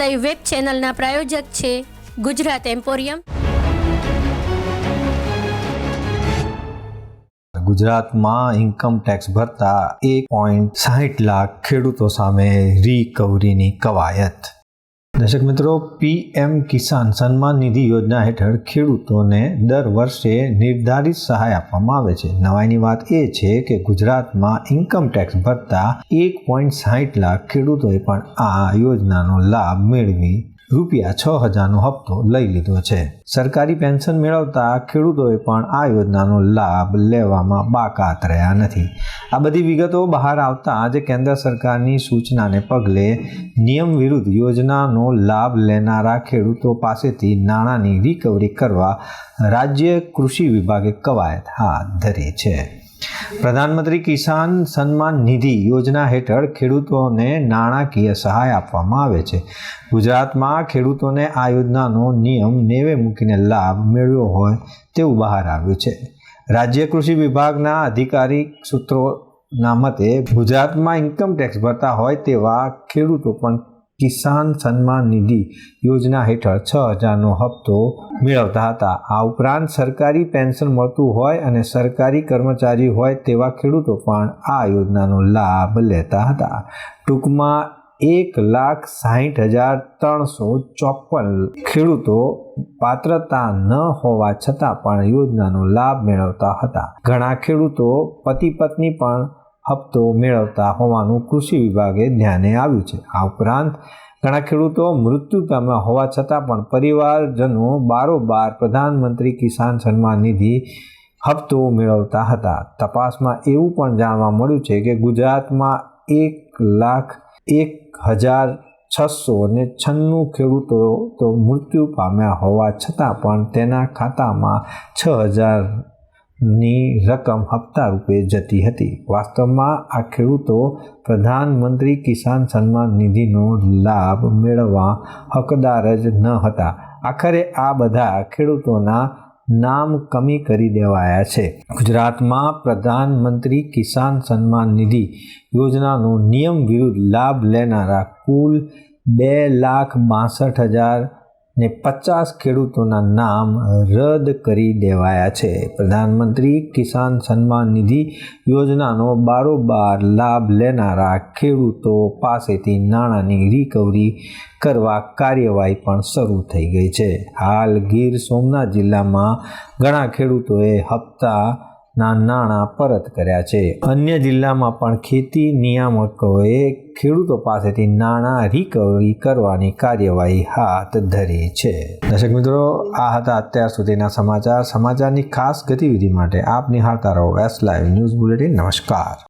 Live web ચેનલના પ્રાયોજક છે ગુજરાત એમ્પોરિયમ ગુજરાતમાં ઇન્કમ ટેક્સ ભરતા એક પોઈન્ટ સાહીઠ લાખ ખેડૂતો સામે રિકવરીની કવાયત. દર્શક મિત્રો પીએમ કિસાન સન્માન નિધિ યોજના હેઠળ ખેડૂતોને દર વર્ષે નિર્ધારિત સહાય આપવામાં આવે છે. નવાઈની વાત એ છે કે ગુજરાતમાં ઇન્કમ ટેક્સ ભરતા એક પોઈન્ટ સાહીઠ લાખ ખેડૂતોએ પણ આ યોજનાનો લાભ મેળવી રૂપિયા છ હજારનો હપ્તો લઈ લીધો છે. સરકારી પેન્શન મેળવતા ખેડૂતોએ પણ આ યોજનાનો લાભ લેવામાં બાકાત રહ્યા નથી. આ બધી વિગતો બહાર આવતા આજે કેન્દ્ર સરકારની સૂચનાને પગલે નિયમ વિરુદ્ધ યોજનાનો લાભ લેનારા ખેડૂતો પાસેથી નાણાંની રિકવરી કરવા રાજ્ય કૃષિ વિભાગે કવાયત હાથ ધરી છે. પ્રધાનમંત્રી કિસાન સન્માન નિધિ યોજના હેઠળ ખેડૂતોને નાણાકીય સહાય આપવામાં આવે છે. ગુજરાતમાં ખેડૂતોને આ યોજનાનો નિયમ નેવે મૂકીને લાભ મેળવ્યો હોય તેવું બહાર આવ્યું છે. રાજ્ય કૃષિ વિભાગના અધિકારી સૂત્રોના મતે, ગુજરાતમાં ઇન્કમ ટેક્સ ભરતા હોય તેવા ખેડૂતો પણ કિસાન સન્માન નિધિ યોજના હેઠળ છ હજારનો હપ્તો મેળવતા હતા. આ ઉપરાંત સરકારી પેન્શન મળતું હોય અને સરકારી કર્મચારી હોય તેવા ખેડૂતો પણ આ યોજનાનો લાભ લેતા હતા. ટૂંકમાં એક લાખ સાહીઠ હજાર ત્રણસો ચોપન ખેડૂતો પાત્રતા ન હોવા છતાં પણ યોજનાનો લાભ મેળવતા હતા. ઘણા ખેડૂતો પતિ પત્ની પણ હપ્તો મેળવતા હોવાનું કૃષિ વિભાગે ધ્યાને આવ્યું છે. આ ઉપરાંત, ઘણા ખેડૂતો મૃત્યુ પામ્યા હોવા છતાં પણ પરિવારજનો બારોબાર પ્રધાનમંત્રી કિસાન સન્માન નિધિ હપ્તો મેળવતા હતા. તપાસમાં એવું પણ જાણવા મળ્યું છે કે ગુજરાતમાં એક લાખ એક હજાર છસો ને છન્નું ખેડૂતો તો મૃત્યુ પામ્યા હોવા છતાં પણ તેના ખાતામાં છ હજારની રકમ હપ્તા રૂપે જતી હતી. વાસ્તવમાં આ ખેડૂતો પ્રધાનમંત્રી કિસાન સન્માન નિધિનો લાભ મેળવવા હકદાર જ ન હતા. આખરે આ બધા ખેડૂતોના નામ કમી કરી દેવાયા છે. ગુજરાતમાં પ્રધાનમંત્રી કિસાન સન્માન નિધિ યોજનાનો નિયમ વિરુદ્ધ લાભ લેનારા કુલ બે લાખ બાસઠ હજાર ને પચાસ ખેડૂતોના નામ રદ કરી દેવાયા છે. પ્રધાનમંત્રી કિસાન સન્માન નિધિ યોજનાનો બારોબાર લાભ લેનારા ખેડૂતો પાસેથી નાણાંની રિકવરી કરવા કાર્યવાહી પણ શરૂ થઈ ગઈ છે. હાલ ગીર સોમનાથ જિલ્લામાં ઘણા ખેડૂતોએ હપ્તા ના નાણાં પરત કર્યા છે. અન્ય જિલ્લામાં પણ ખેતી નિયામકોએ ખેડૂતો પાસેથી નાણાં રિકવરી કરવાની કાર્યવાહી હાથ ધરી છે. દર્શક મિત્રો, આ હતા અત્યાર સુધીના સમાચાર. સમાચારની ખાસ ગતિવિધિ માટે આપ નિહાળતા રહો એસ લાઈવ ન્યૂઝ બુલેટિન નમસ્કાર.